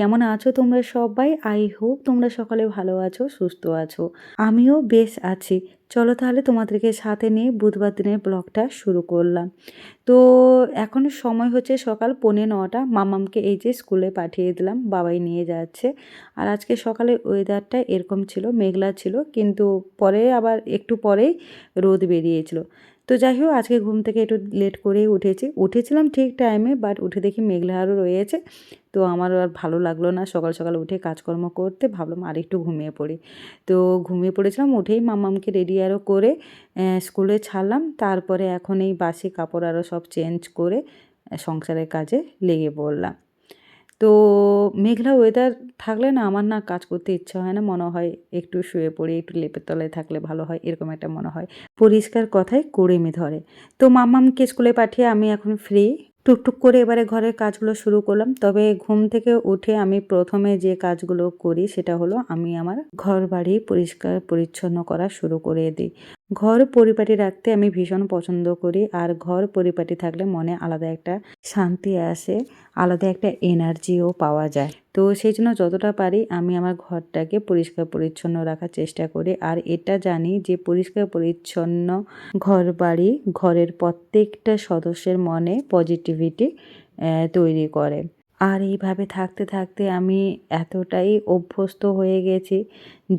কেমন আছো তোমরা সবাই? আই হোপ তোমরা সকালে ভালো আছো, সুস্থ আছো। আমিও বেশ আছি। চলো তাহলে তোমাদেরকে সাথে নিয়ে বুধবার দিনের ব্লগটা শুরু করলাম। তো এখন সময় হচ্ছে সকাল পৌনে নটা। মামামকে এই যে স্কুলে পাঠিয়ে দিলাম, বাবাই নিয়ে যাচ্ছে। আর আজকে সকালে ওয়েদারটা এরকম ছিল, মেঘলা ছিল, কিন্তু পরে আবার একটু পরেই রোদ বেরিয়েছিল। তো যাই হোক, আজকে ঘুম থেকে একটু লেট করেই উঠেছি। উঠেছিলাম ঠিক টাইমে বাট উঠে দেখি মেঘলা আরও রয়েছে। তো আমার আর ভালো লাগল না। সকাল সকাল উঠে কাজকর্ম করতে ভাবলাম আর একটু ঘুমিয়ে পড়ি। তো ঘুমিয়ে পড়েছিলাম, উঠেই মামামকে রেডি আরও করে স্কুলে ছাড়লাম। তারপরে এখন এই বাসি কাপড় আরও সব চেঞ্জ করে সংসারের কাজে লেগে পড়লাম। তো মেঘলা ওয়েদার থাকলে না আমার না কাজ করতে ইচ্ছা হয় না। মনে হয় একটু শুয়ে পড়ে, একটু লেপের তলায় থাকলে ভালো হয়, এরকম একটা মনে হয়। পরিষ্কার কথায় কুড়েমি ধরে। তো মামামকে স্কুলে পাঠিয়ে আমি এখন ফ্রি টুকটুক করে এবারে ঘরের কাজগুলো শুরু করলাম। তবে ঘুম থেকে উঠে আমি প্রথমে যে কাজগুলো করি সেটা হলো আমি আমার ঘর বাড়ি পরিষ্কার পরিচ্ছন্ন করা শুরু করে দিই। ঘর পরিপাটি রাখতে আমি ভীষণ পছন্দ করি আর ঘর পরিপাটি থাকলে মনে আলাদা একটা শান্তি আসে, আলাদা একটা এনার্জিও পাওয়া যায়। তো সেই জন্য যতটা পারি আমি আমার ঘরটাকে পরিষ্কার পরিচ্ছন্ন রাখার চেষ্টা করি। আর এটা জানি যে পরিষ্কার পরিচ্ছন্ন ঘর বাড়ি ঘরের প্রত্যেকটা সদস্যের মনে পজিটিভিটি তৈরি করে। আর এইভাবে থাকতে থাকতে আমি এতটাই অভ্যস্ত হয়ে গেছি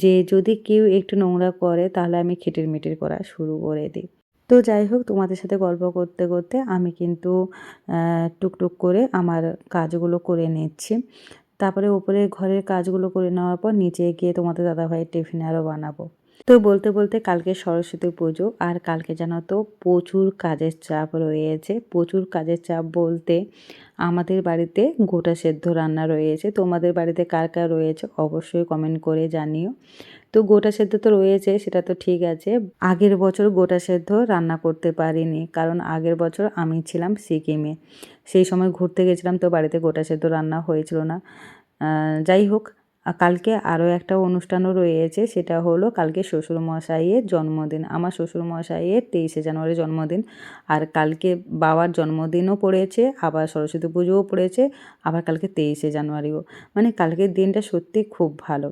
যে যদি কেউ একটু নোংরা করে তাহলে আমি খিটির মিটির করা শুরু করে দিই। তো যাই হোক, তোমাদের সাথে গল্প করতে করতে আমি কিন্তু টুকটুক করে আমার কাজগুলো করে নিচ্ছি। তারপরে উপরে ঘরের কাজগুলো করে নেওয়ার পর নিচে গিয়ে তোমাদের দাদাভাইয়ের টিফিন আরও বানাবো। তো বলতে বলতে কালকে সরস্বতী পুজো আর কালকে জানো তো প্রচুর কাজের চাপ রয়েছে। প্রচুর কাজের চাপ বলতে আমাদের বাড়িতে গোটা সেদ্ধ রান্না রয়েছে। তোমাদের বাড়িতে কার কার রয়েছে অবশ্যই কমেন্ট করে জানিও। তো গোটা সেদ্ধ তো রয়েছে, সেটা তো ঠিক আছে। আগের বছর গোটা সেদ্ধ রান্না করতে পারিনি, কারণ আগের বছর আমি ছিলাম সিকিমে। সেই সময় ঘুরতে গেছিলাম তো বাড়িতে গোটা সেদ্ধ রান্না হয়েছিল না। যাই হোক কালকে আরও একটা অনুষ্ঠানও রয়েছে, সেটা হলো কালকে শ্বশুরমশাইয়ের জন্মদিন। আমার শ্বশুরমশাইয়ের তেইশে জানুয়ারি জন্মদিন, আর কালকে বাবার জন্মদিনও পড়েছে, আবার সরস্বতী পুজোও পড়েছে, আবার কালকে তেইশে জানুয়ারিও। মানে কালকের দিনটা সত্যি খুব ভালো।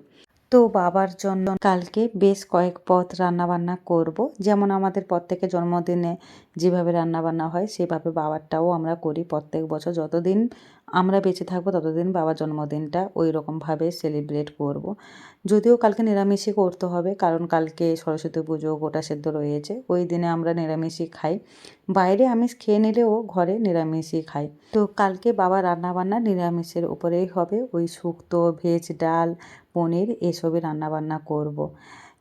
তো বাবার জন্য কালকে বেশ কয়েক পথ রান্নাবান্না করব। যেমন আমাদের প্রত্যেকে জন্মদিনে যেভাবে রান্নাবান্না হয়, সেভাবে বাবারটাও আমরা করি প্রত্যেক বছর। যতদিন আমরা বেঁচে থাকব ততদিন বাবার জন্মদিনটা ওই রকমভাবে সেলিব্রেট করব। যদিও কালকে নিরামিষই করতে হবে, কারণ কালকে সরস্বতী পুজো, গোটা সেদ্ধ রয়েছে, ওই দিনে আমরা নিরামিষই খাই বাইরে আমিষ খেয়ে নিলেও ঘরে নিরামিষই খাই তো কালকে বাবা রান্নাবান্না নিরামিষের উপরেই হবে, ওই শুক্তো, ভেজ, ডাল, পনির, এসবই রান্নাবান্না করব।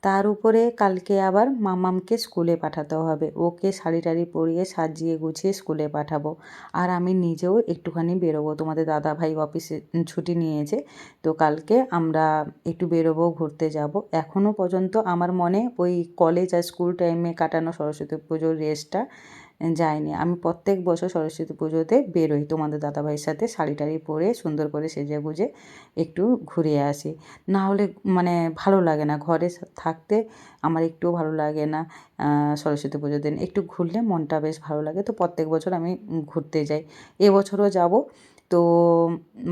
তার উপরে কালকে আবার মামামকে স্কুলে পাঠাতে হবে। ওকে শাড়ি টাড়ি পরিয়ে সাজিয়ে গুছিয়ে স্কুলে পাঠাবো। আর আমি নিজেও একটুখানি বেরোবো। তোমাদের দাদা ভাই অফিসে ছুটি নিয়েছে। তো কালকে আমরা একটু বেরোবো, ঘুরতে যাব। এখনও পর্যন্ত আমার মনে ওই কলেজ আর স্কুল টাইমে কাটানো সরস্বতী পুজোর রেসটা যায়নি। আমি প্রত্যেক বছর সরস্বতী পুজোতে বেরোই। তোমাদের দাদাভাইয়ের সাথে শাড়ি টাড়ি পরে সুন্দর করে সেজে গুজে একটু ঘুরে আসি। না হলে মানে ভালো লাগে না। ঘরে থাকতে আমার একটুও ভালো লাগে না সরস্বতী পুজোর দিন। একটু ঘুরলে মনটা বেশ ভালো লাগে। তো প্রত্যেক বছর আমি ঘুরতে যাই। এবছরও যাব। তো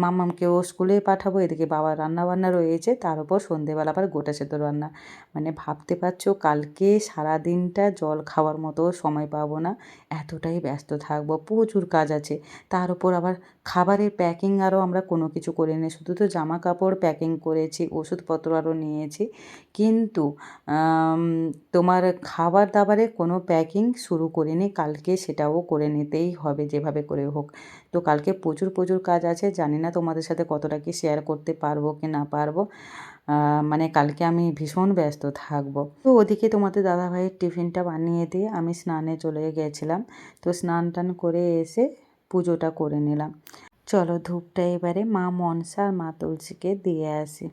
মামামকেও স্কুলে পাঠাবো, এদিকে বাবার রান্নাবান্না রয়েছে, তার উপর সন্ধেবেলা আবার গোটা সেদ্ধ রান্না। মানে ভাবতে পারছ, কালকে সারা দিনটা জল খাওয়ার মতো সময় পাবো না, এতটাই ব্যস্ত থাকব, প্রচুর কাজ আছে, তার উপর আবার খাবারের প্যাকিং আরও আমরা কোনো কিছু করে নিই। শুধু তো জামা কাপড় প্যাকিং করেছি, ওষুধপত্র আরও নিয়েছি। কিন্তু তোমার খাবার দাবারের কোনো প্যাকিং শুরু করিনি, কালকে সেটাও করে নিতেই হবে যেভাবে করে হোক। তো কালকে প্রচুর প্রচুর কাজ আছে, জানি না তোমাদের সাথে কতটা কি শেয়ার করতে পারব কি না পারব। মানে কালকে আমি ভীষণ ব্যস্ত থাকব। তো ওদিকে তোমাদের দাদাভাইয়ের টিফিনটা বানিয়ে দিয়ে আমি স্নানে চলে গেছিলাম। তো স্নান টান করে এসে পুজোটা করে নিলাম। চলো ধূপটা এবারে মা মনসা আর মা তুলসীকে দিয়ে আসি।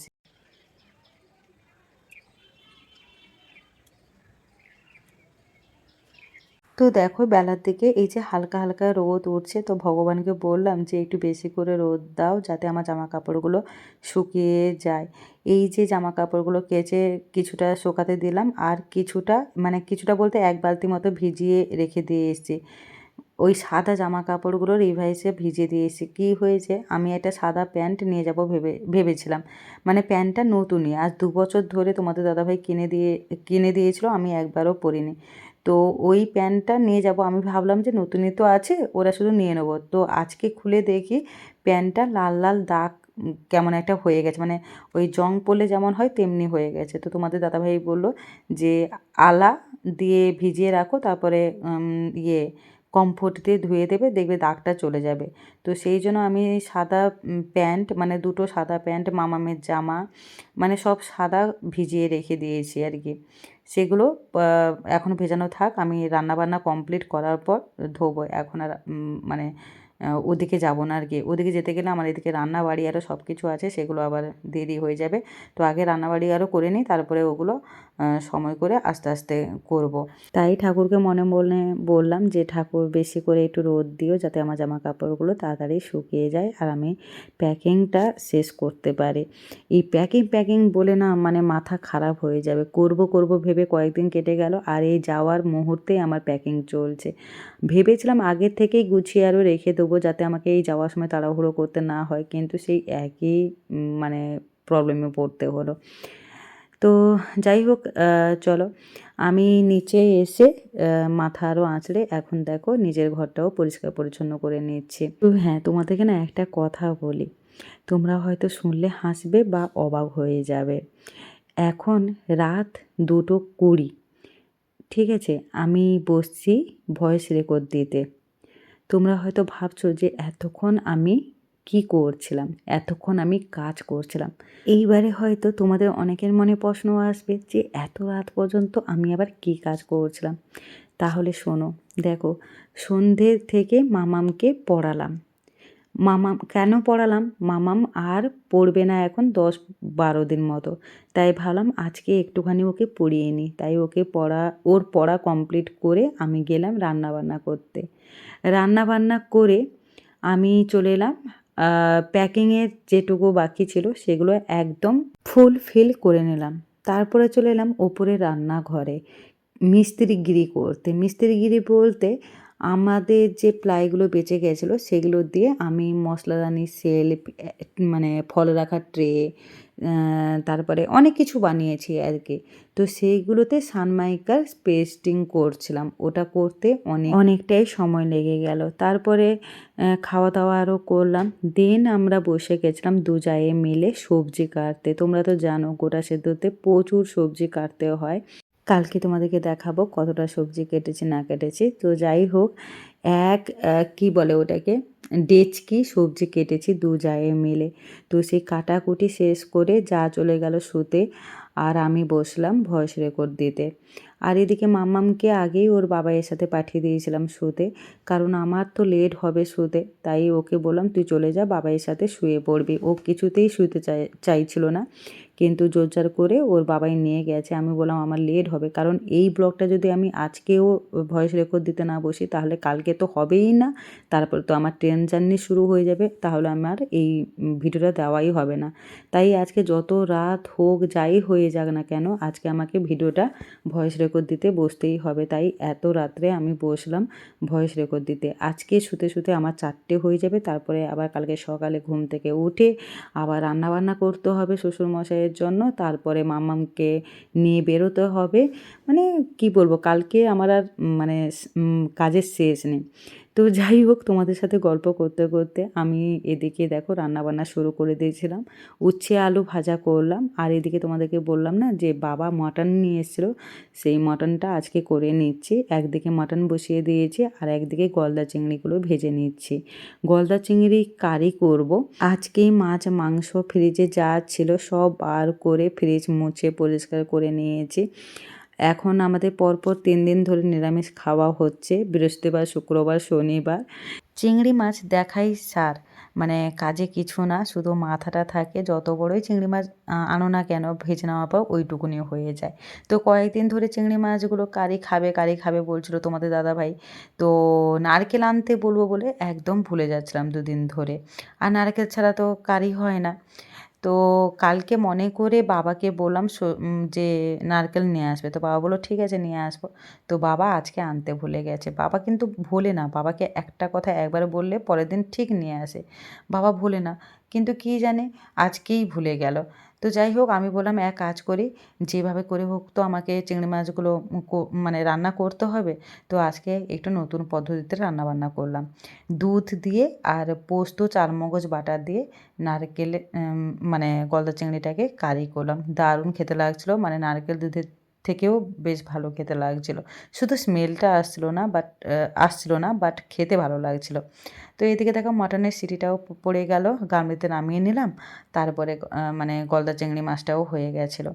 তো দেখো বেলার দিকে এই যে হালকা হালকা রোদ উঠছে, তো ভগবানকে বললাম যে একটু বেশি করে রোদ দাও যাতে আমার জামা কাপড়গুলো শুকিয়ে যায়। এই যে জামা কাপড়গুলো কেচে কিছুটা শুকাতে দিলাম আর কিছুটা মানে কিছুটা বলতে এক বালতি মতো ভিজিয়ে রেখে দিয়ে এসেছি। ওই সাদা জামা কাপড়গুলো রিভাইসে ভিজে দিয়েছি। কী হয়েছে? আমি একটা সাদা প্যান্ট নিয়ে যাব ভেবে, ভেবেছিলাম। মানে প্যান্টটা নতুনই। আজ দু বছর ধরে তোমাদের দাদাভাই কিনে দিয়ে, কিনে দিয়েছিল, আমি একবারও পরিনি। তো ওই প্যান্টটা নিয়ে যাব। আমি ভাবলাম যে নতুনই তো আছে, ওরা শুধু নিয়ে নেব। তো আজকে খুলে দেখি প্যান্টটা লাল লাল দাগ কেমন একটা হয়ে গেছে। মানে ওই জং পড়লে যেমন হয়, তেমনি হয়ে গেছে। তো তোমাদের দাদাভাই বলল যে আলা দিয়ে ভিজিয়ে রাখো, তারপরে ইয়ে কমফোর্ট দিয়ে ধুয়ে দেবে, দেখবে দাগটা চলে যাবে। তো সেই জন্য আমি সাদা প্যান্ট মানে দুটো সাদা প্যান্ট, মামামের জামা মানে সব সাদা ভিজিয়ে রেখে দিয়েছি আর কি। সেগুলো এখন ভেজানো থাক, আমি রান্নাবান্না কমপ্লিট করার পর ধোবো। এখন আর মানে ওদিকে যাব না আর কি। ওদিকে যেতে গেলে আমার এদিকে রান্নাবাড়ি আরও সব কিছু আছে, সেগুলো আবার দেরি হয়ে যাবে। তো আগে রান্নাবাড়ি আরও করে নিই, তারপরে ওগুলো সময় করে আস্তে আস্তে করব। তাই ঠাকুরকে মনে মনে বললাম যে, ঠাকুর বেশি করে একটু রোদ দিও যাতে আমার জামা কাপড়গুলো তাড়াতাড়ি শুকিয়ে যায় আর আমি প্যাকিংটা শেষ করতে পারি। এই প্যাকিং প্যাকিং বলে না মানে মাথা খারাপ হয়ে যাবে। করব করব ভেবে কয়েকদিন কেটে গেল আর এই যাওয়ার মুহূর্তেই আমার প্যাকিং চলছে। ভেবেছিলাম আগের থেকেই গুছিয়ে আরও রেখে দেবো যাতে আমাকে এই যাওয়ার সময় তাড়াহুড়ো করতে না হয়, কিন্তু সেই একই মানে প্রবলেমে পড়তে হলো। তো যাই হোক চলো। আমি নিচে এসে মাথা আরও আঁচড়ে এখন দেখো নিজের ঘরটাও পরিষ্কার পরিচ্ছন্ন করে নিচ্ছি। তো হ্যাঁ তোমাদেরকে না একটা কথা বলি। তোমরা হয়তো শুনলে হাসবে বা অবাক হয়ে যাবে। এখন রাত দুটো কুড়ি, ঠিক আছে? আমি বসছি ভয়েস রেকর্ড দিতে। তোমরা হয়তো ভাবছ যে এতক্ষণ আমি কি করছিলাম? এতক্ষণ আমি কাজ করছিলাম। এইবারে হয়তো তোমাদের অনেকের মনে প্রশ্ন আসবে যে, এত রাত পর্যন্ত আমি আবার কি কাজ করছিলাম? তাহলে শোনো, দেখো, সন্ধে থেকে মামামকে পড়ালাম। মামাম, কেন পড়ালাম? মামাম আর পড়বে না এখন দশ বারো দিন মতো। তাই ভাবলাম আজকে একটুখানি ওকে পড়িয়ে নিই। তাই ওকে পড়া, ওর পড়া কমপ্লিট করে আমি গেলাম রান্না বান্না করতে। রান্না বান্না করে আমি চলে এলাম প্যাকিংয়ের যেটুকু বাকি ছিল সেগুলো একদম ফুল ফিল করে নিলাম। তারপরে চলে এলাম ওপরে রান্নাঘরে। মিস্ত্রিগিরি করতে। মিস্ত্রিগিরি বলতে আমাদের যে প্লাইগুলো বেঁচে গেছিল সেগুলো দিয়ে আমি মশলাদানি সেল মানে ফল রাখার ট্রে তারপরে অনেক কিছু বানিয়েছি আর কি। তো সেইগুলোতে সানমাইকার পেস্টিং করছিলাম। ওটা করতে অনেক, অনেকটাই সময় লেগে গেল। তারপরে খাওয়া দাওয়া আরও করলাম। দেন আমরা বসে গেছিলাম দু জায়ে মিলে সবজি কাটতে। তোমরা তো জানো গোটা সেদ্ধতে প্রচুর সবজি কাটতে হয়। কালকে তোমাদেরকে দেখাবো কতটা সবজি কেটেছি, না কেটেছি। তো যাই হোক, এক কি বলে ওটাকে? ডেচকি সবজি কেটেছি দু জায়ে মিলে। তো সেই কাটাকুটি শেষ করে যা চলে গেল শুতে আর আমি বসলাম ভয়েস রেকর্ড দিতে। আর এদিকে মাম্মামকে আগেই ওর বাবাইয়ের সাথে পাঠিয়ে দিয়েছিলাম শুতে, কারণ আমার তো লেট হবে শুতে, তাই ওকে বললাম, তুই চলে যা বাবাইয়ের সাথে শুয়ে পড়বি। ও কিছুতেই শুতে চাই চাইছিল না। কিন্তু জোরজার করে ওর বাবাই নিয়ে গেছে। আমি বললাম, আমার লেট হবে। কারণ এই ব্লগটা যদি আমি আজকেও ভয়েস রেকর্ড দিতে না বসি, তাহলে কালকে তো হবেই না। তারপর তো আমার ট্রেন জার্নি শুরু হয়ে যাবে, তাহলে আমার এই ভিডিওটা দেওয়াই হবে না। তাই আজকে যত রাত হোক যাই হয়ে যাক না কেন, আজকে আমাকে ভিডিওটা ভয়েস রেকর্ড দিতে বসতেই হবে। তাই এত রাত্রে আমি বসলাম ভয়েস রেকর্ড দিতে। আজকে শুতে শুতে আমার চারটে হয়ে যাবে, তারপরে আবার কালকে সকালে ঘুম থেকে উঠে আবার রান্নাবান্না করতে হবে শ্বশুরমশাইয়ের জন্য তারপরে মামামকে নিয়ে বেরোতে হবে। মানে কি বলব, কালকে আমার আর মানে কাজের শেষ নেই। তো যাই হোক, তোমাদের সাথে গল্প করতে করতে আমি এদিকে দেখো রান্নাবান্না শুরু করে দিয়েছিলাম। উচ্ছে, আলু ভাজা করলাম। আর এদিকে তোমাদেরকে বললাম না যে, বাবা মাটন নিয়ে এসেছিল। সেই মাটনটা আজকে করে নিচ্ছি। একদিকে মাটন বসিয়ে দিয়েছি আর একদিকে গলদা চিংড়িগুলো ভেজে নিচ্ছি। গলদা চিংড়ি কারি করব। আজকেই মাছ, মাংস, ফ্রিজে যা ছিল সব বার করে ফ্রিজ মুছে পরিষ্কার করে নিয়েছি। এখন আমাদের পরপর তিন দিন ধরে নিরামিষ খাওয়া হচ্ছে। বৃহস্পতিবার, শুক্রবার, শনিবার। চিংড়ি মাছ দেখাই সার মানে কাজে কিছু না, শুধু মাথাটা থাকে। যত বড়ই চিংড়ি মাছ আনো না কেন, ভেজে নেওয়ার পর ওইটুকুনি হয়ে যায়। তো কয়েকদিন ধরে চিংড়ি মাছগুলো কারি খাবে কারি খাবে বলছিল তোমাদের দাদাভাই। তো নারকেল আনতে বলব বলে একদম ভুলে যাচ্ছিলাম দুদিন ধরে। আর নারকেল ছাড়া তো কারি হয় না। তো কালকে মনে করে বাবাকে বললাম যে নারকেল নিয়ে আসবে। তো বাবা বলল, ঠিক আছে, নিয়ে আসব। তো বাবা আজকে আনতে ভুলে গেছে। বাবা কিন্তু ভোলে না। বাবাকে একটা কথা একবার বললে পরের দিন ঠিক নিয়ে আসে। বাবা ভোলে না। কিন্তু কি জানে? আজকেই ভুলে গেল। তো যাই হোক, আমি বললাম, এক কাজ করি, যেভাবে করে হোক তো আমাকে চিংড়ি মাছগুলো মানে রান্না করতে হবে। তো আজকে একটু নতুন পদ্ধতিতে রান্না বান্না করলাম। দুধ দিয়ে আর পোস্ত, চারমগজ বাটার দিয়ে নারকেলে মানে গলদা চিংড়িটাকে কারি করলাম। দারুণ খেতে লাগছিল মানে নারকেল দুধের থেকেও বেশ ভালো খেতে লাগছিল। শুধু স্মেলটা আসছিল না বাট আসছিল না বাট খেতে ভালো লাগছিল। তো এদিকে দেখো মাটনের সিটিটাও পড়ে গেল, গামলিতে নামিয়ে নিলাম, তারপরে মানে গলদা চিংড়ি মাছটাও হয়ে গেছিল।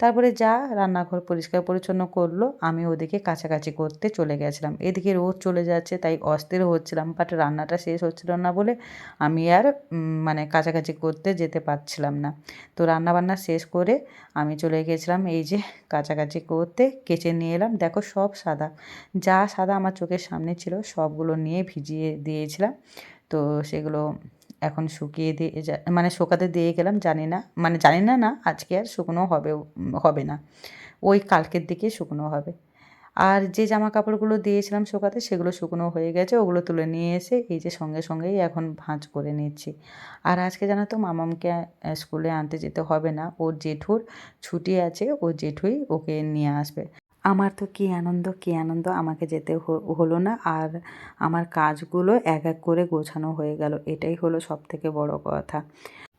তারপরে যা রান্নাঘর পরিষ্কার পরিচ্ছন্ন করল, আমি ওদিকে কাছাকাছি করতে চলে গেছিলাম। এদিকে রোদ চলে যাচ্ছে, তাই অস্থির হচ্ছিলাম বাট রান্নাটা শেষ হচ্ছিল না বলে আমি আর মানে কাছাকাছি করতে যেতে পারছিলাম না। তো রান্নাবান্না শেষ করে আমি চলে গেছিলাম, এই যে কাছাকাছি করতে কেচে নিয়ে এলাম। দেখো সব সাদা, যা সাদা আমার চোখের সামনে ছিল সবগুলো নিয়ে ভিজিয়ে দিয়েছিলাম। তো সেগুলো এখন শুকিয়ে দিয়ে মানে শোকাতে দিয়ে গেলাম, জানি না মানে জানি না না, আজকে আর শুকনো হবে হবে না। ওই কালকের দিকে শুকনো হবে। আর যে জামা কাপড়গুলো দিয়েছিলাম শোকাতে, সেগুলো শুকনো হয়ে গেছে, ওগুলো তুলে নিয়ে এসে এই যে সঙ্গে সঙ্গেই এখন ভাঁজ করে নিচ্ছি। আর আজকে জানো তো, মামামকে স্কুলে আনতে যেতে হবে না, ওর জেঠুর ছুটি আছে, ওর জেঠুই ওকে নিয়ে আসবে। আমার তো কী আনন্দ কী আনন্দ? আমাকে যেতে হলো না। আর আমার কাজগুলো এক এক করে গোছানো হয়ে গেল। এটাই হলো সব থেকে বড় কথা।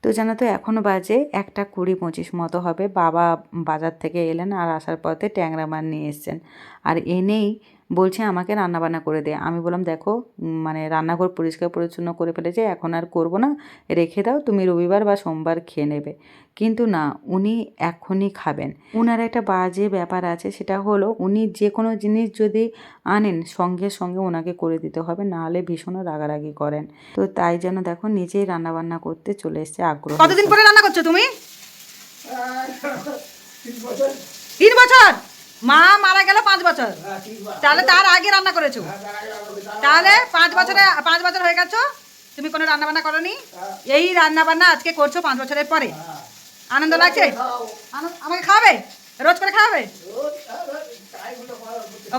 তো জানো তো এখনও বাজে একটা কুড়ি পঁচিশ মতো হবে। বাবা বাজার থেকে এলেন আর আসার পথে ট্যাংরা মাছ নিয়ে এসছেন। আর এনেই বলছে আমাকে রান্নাবান্না করে দে। আমি বললাম দেখো মানে রান্নাঘর পরিষ্কার পরিচ্ছন্ন করে ফেলেছে এখন আর করব না। রেখে দাও তুমি রবিবার বা সোমবার খেয়ে নেবে। কিন্তু না উনি এখনই খাবেন। উনার একটা বাজে ব্যাপার আছে সেটা হলো উনি যে কোনো জিনিস যদি আনেন সঙ্গে সঙ্গে ওনাকে করে দিতে হবে নাহলে ভীষণ রাগারাগি করেন। তো তাই যেন দেখো নিজেই রান্নাবান্না করতে চলে এসছে আগ্রহ। কতদিন পরে রান্না করছ তুমি? তিন বছর? মা মারা গেল পাঁচ বছর। তাহলে তার আগে রান্না করেছ? তাহলে পাঁচ বছরে, পাঁচ বছর হয়ে গেছো, তুমি কোনো রান্না বান্না করনি? এই রান্না বান্না আজকে করছ পাঁচ বছরের পরে। আনন্দ লাগছে? আমাকে খাওয়াবে? রোজ করে খাওয়াবে?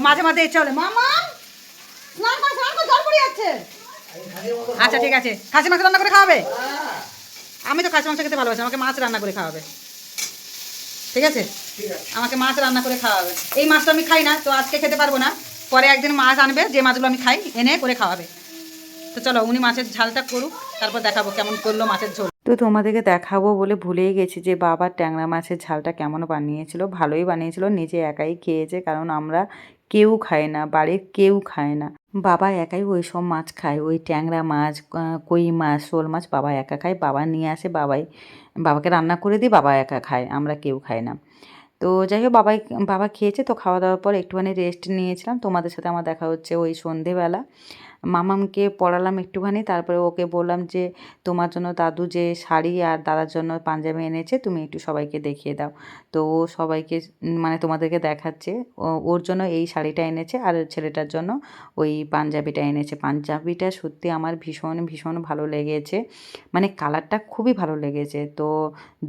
মাঝে মাঝে ইচ্ছা হলে, মামা করে আচ্ছা ঠিক আছে। খাসি মাংস রান্না করে খাওয়াবে? আমি তো খাসি মাংস খেতে ভালোবাসি, আমাকে মাছ রান্না করে খাওয়াবে। ঠিক আছে? আমাকে মাছ রান্না করে খাওয়াবে। এই মাছটা আমি খাই না, তো আজকে খেতে পারব না। পরে একদিন মাছ আনবে, যে মাছগুলো আমি খাই, এনে করে খাওয়াবে। তো চলো, উনি মাছের ঝালটা করুক, তারপর দেখাবো কেমন করল মাছের ঝোল। তো তোমাদেরকে দেখাবো বলে ভুলেই গেছি যে বাবা ট্যাংরা মাছের ঝালটা কেমন বানিয়েছিল। ভালোই বানিয়েছিল, নিজে একাই খেয়েছে, কারণ আমরা কেউ খাই না, বাড়ির কেউ খায় না। বাবা একাই ওই সব মাছ খায়। ওই ট্যাংরা মাছ কই মাছ, শোল মাছ বাবা একা খায়। বাবা নিয়ে আসে, বাবাই, বাবাকে রান্না করে দিই বাবা একা খায়, আমরা কেউ খাই না। তো যাই হোক, বাবাই, বাবা খেয়েছে। তো খাওয়া দাওয়ার পর একটুখানি রেস্ট নিয়েছিলাম। তোমাদের সাথে আমার দেখা হচ্ছে ওই সন্ধেবেলা। মামামকে পড়ালাম একটুখানি, তারপরে ওকে বললাম যে, তোমার জন্য দাদু যে শাড়ি আর দাদার জন্য পাঞ্জাবি এনেছে, তুমি একটু সবাইকে দেখিয়ে দাও। তো ও সবাইকে মানে তোমাদেরকে দেখাচ্ছে ওর জন্য এই শাড়িটা এনেছে আর ছেলেটার জন্য ওই পাঞ্জাবিটা এনেছে। পাঞ্জাবিটা সত্যি আমার ভীষণ ভীষণ ভালো লেগেছে। মানে কালারটা খুবই ভালো লেগেছে। তো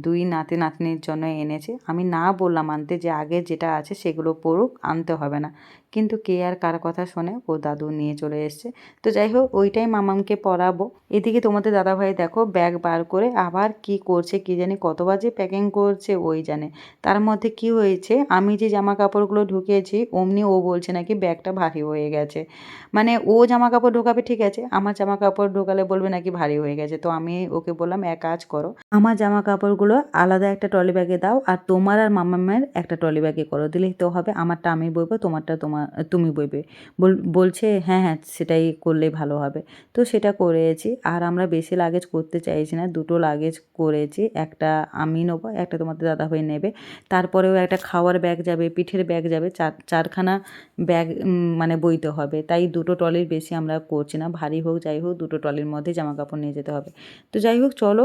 দুই নাতি নাতনির জন্য এনেছে। আমি না বললাম আনতে যে আগে যেটা আছে সেগুলো পড়ুক আনতে হবে না। কিন্তু কে আর কার কথা শোনে, ও দাদু নিয়ে চলে এসছে। তো যাই হোক, ওইটাই মামামকে পরাবো এদিকে তোমাদের দাদাভাই দেখো, ব্যাগ বার করে আবার কি করছে, কি জানি কত বাজে প্যাকিং করছে, ওই জানে। তার মধ্যে কি হয়েছে, আমি যে জামা কাপড়গুলো ঢুকিয়েছি, অমনি ও বলছে নাকি ব্যাগটা ভারী হয়ে গেছে। মানে ও জামা কাপড় ঢোকাবে, ঠিক আছে, আমার জামা কাপড় ঢোকালে বলবে নাকি ভারী হয়ে গেছে। তো আমি ওকে বললাম, এক কাজ করো, আমার জামা কাপড়গুলো আলাদা একটা ট্রলি ব্যাগে দাও, আর তোমার আর মামামের একটা ট্রলি ব্যাগে করো। দিলেই তো হবে, আমারটা আমি বইবো, তোমারটা তোমার তুমি বইবে। বল- বলছে হ্যাঁ হ্যাঁ সেটাই করলেই ভালো হবে। তো সেটা করেছি। আর আমরা বেশি লাগেজ করতে চাইছি না, দুটো লাগেজ করেছি। একটা আমি নেব, একটা তোমাদের দাদা দাদাভাই নেবে। তারপরেও একটা খাওয়ার ব্যাগ যাবে, পিঠের ব্যাগ যাবে, চার, চারখানা ব্যাগ মানে বইতে হবে। তাই দুটো ট্রলির বেশি আমরা করছি না। ভারী হোক, যাই হোক, দুটো ট্রলির মধ্যে জামা কাপড় নিয়ে যেতে হবে। তো যাই হোক, চলো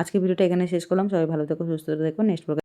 আজকে ভিডিওটা এখানে শেষ করলাম। সবাই ভালো থেকো, সুস্থ থেকো নেক্সট